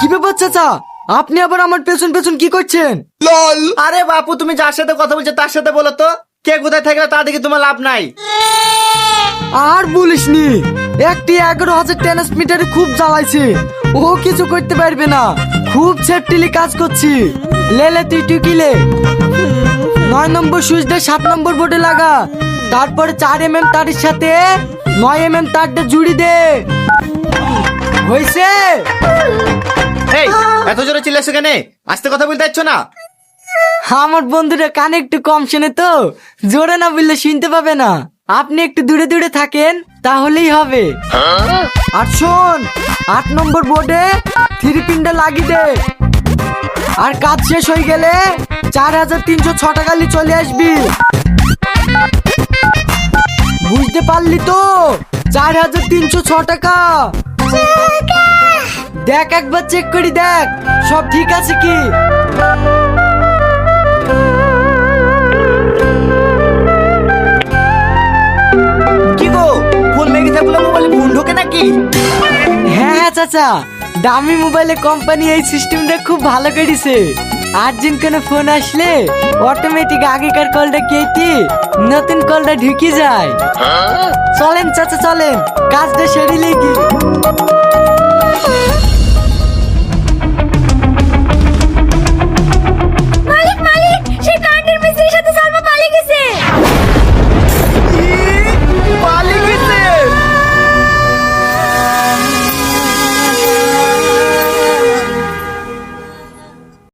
কি ব্যাপার চাচা? আপনি আবার আমার পেছন পেছন কি করছেন? লল! আরে বাপু তুমি যার সাথে কথা বলছো তার সাথে বলো তো। কে কোথায় থাকলে তা দেখে তোমার লাভ নাই। আর বলিসনি একটি এগারো হাজার ট্রান্সমিটারে খুব জ্বালাইছে। ও কিছু করতে পারবে না। খুব সেফটিলি কাজ করছি। লেলে তুই টুকিলে। নয় নম্বর সুইচ দিয়ে সাত নম্বর বোর্ডে লাগা। তারপরে চার এম এম তারের সাথে নয় এম এম তারটা জুড়ি দে। হয়েছে এত জোরে চিল্লাছো কেন? আস্তে কথা বলতে যাচ্ছ না? আমার বন্ধুরা কানে একটু কম শোনে তো। জোরে না বললে শুনতে পাবে না। আপনি একটু দূরে দূরে থাকেন, তাহলেই হবে। আর শোন, আট নম্বর বোর্ডে থ্রি পিনটা লাগিয়ে দে। আর কাজ শেষ হয়ে গেলে চার হাজার তিনশো ছ টাকা নিয়ে চলে আসবি। বুঝতে পারলি তো? চার হাজার তিনশো ছ টাকা। দেখ একবার চেক করি দেখ। সব ঠিক আছে কি? কি গো ফোন লেগে থাকলে মোবাইলে ফোন ঢোকে নাকি? হ্যাঁ হ্যাঁ চাচা। দামি মোবাইলে কোম্পানি এই সিস্টেমটা খুব ভালো করেছে। আর্জেন্ট কোনো ফোন আসলে অটোমেটিক আগেকার কলটা কেটে নতুন কলটা ঢুকে যায়। চলেন চাচা চলেন। কাজটা সেরে লেগে।